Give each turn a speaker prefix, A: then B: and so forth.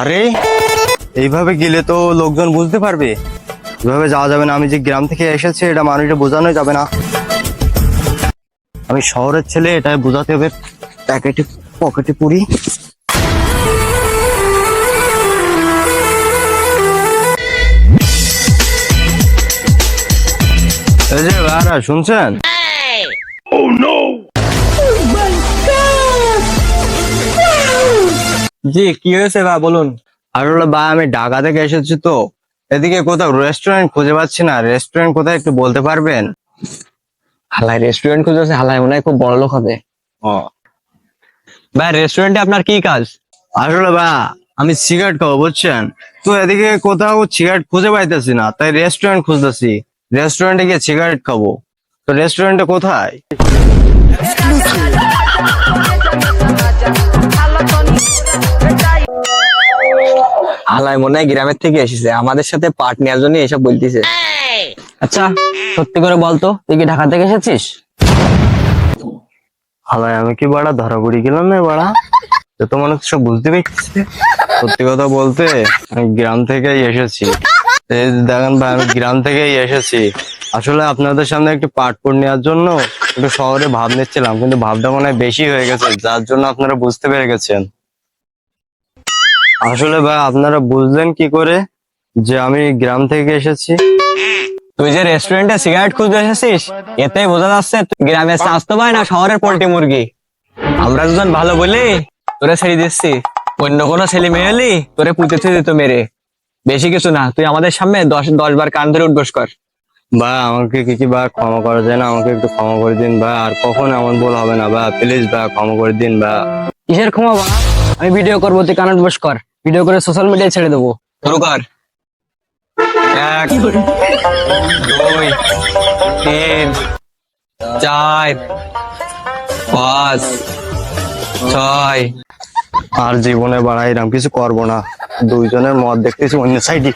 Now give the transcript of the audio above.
A: আরে? এইভাবে গেলে তো লোকজন বুঝতে পারবে। এভাবে যাওয়া যাবে না। আমি যে গ্রাম থেকে এসেছি, এটা মানুষটা বোঝানো যাবে না। আমি শহরের ছেলে এটা বোঝাতে হবে। প্যাকেটে, পকেটে পুরি। এই যে ভাড়া, শুনছেন?
B: জি কি হয়েছে ভাই বলুন।
A: আসলে ভাই আমি ঢাকা থেকে এসেছি তো। এদিকে কোথাও রেস্টুরেন্ট খুঁজে পাচ্ছি না। রেস্টুরেন্ট কোথায় একটু বলতে পারবেন?
B: হালাই রেস্টুরেন্ট খুঁজেছে হালাই মনে হয় খুব বড় লোক হবে।
A: ও।
B: ভাই রেস্টুরেন্টে আপনার কি কাজ?
A: আসলে ভাই আমি সিগারেট খাব বুঝছেন? তো এদিকে কোথাও সিগারেট খুঁজে পাইতেছি না তাই রেস্টুরেন্ট খুঁজতেছি। রেস্টুরেন্টে গিয়ে সিগারেট খাব। তো রেস্টুরেন্টে কোথায়?
B: হালাই মনে হয় গ্রামের থেকে এসেছে আমাদের সাথে পার্ট নেওয়ার জন্য এসব বলতেছে। আচ্ছা সত্যি করে বলতো তুই কি ঢাকা থেকে এসেছিস?
A: হালাই আমি কি বাড়া ধরা পড়ি গেলাম না বাড়া? তো তো মনে হচ্ছে সব বুঝতে পেরেছি। সত্যি কথা বলতে আমি গ্রাম থেকেই এসেছি। দেখেন ভাই আমি গ্রাম থেকেই এসেছি। আসলে আপনাদের সামনে একটু পাটপুর নেওয়ার জন্য একটু শহরে ভাব নিচ্ছিলাম কিন্তু ভাবটা মনে হয় বেশি হয়ে গেছে যার জন্য আপনারা বুঝতে পেরে গেছেন। আসলে ভাই আপনারা বুঝলেন কি করে যে আমি গ্রাম থেকে এসেছি?
B: তুই যে রেস্টুরেন্টে সিগারেট খুঁজতে এসেছিস এতেই বোঝা যাচ্ছে তুই গ্রামের স্বাস্থ্য পায় না শহরের পোল্ট্রি মুরগি। আমরা দুজন ভালো বলি তোরে ছেড়ে দিচ্ছি। অন্য কোনো ছেলে মেয়ে হলি তোরে পুঁতেছে দিত মেরে। বেশি কিছু না তুই আমাদের সামনে দশ দশ বার কান ধরে উঠবস কর।
A: ভাই আমাকে কি কি ভাই ক্ষমা করা যায় না আমাকে একটু ক্ষমা করে দিন ভাই আর কখন এমন ভুল হবে না ভাই প্লিজ ভাই ক্ষমা করে দিন ভাই।
C: কিসের ক্ষমা বা আমি ভিডিও করব তুই কান উঠবস কর। ভিডিও করে সোশ্যাল মিডিয়ায় ছেড়ে দেবো।
B: শুরু কর। এক দুই তিন চার পাঁচ ছয়।
A: আর জীবনে বাড়াইলাম কিছু করব না। দুইজনের মত দেখতেছি অন্য সাইডে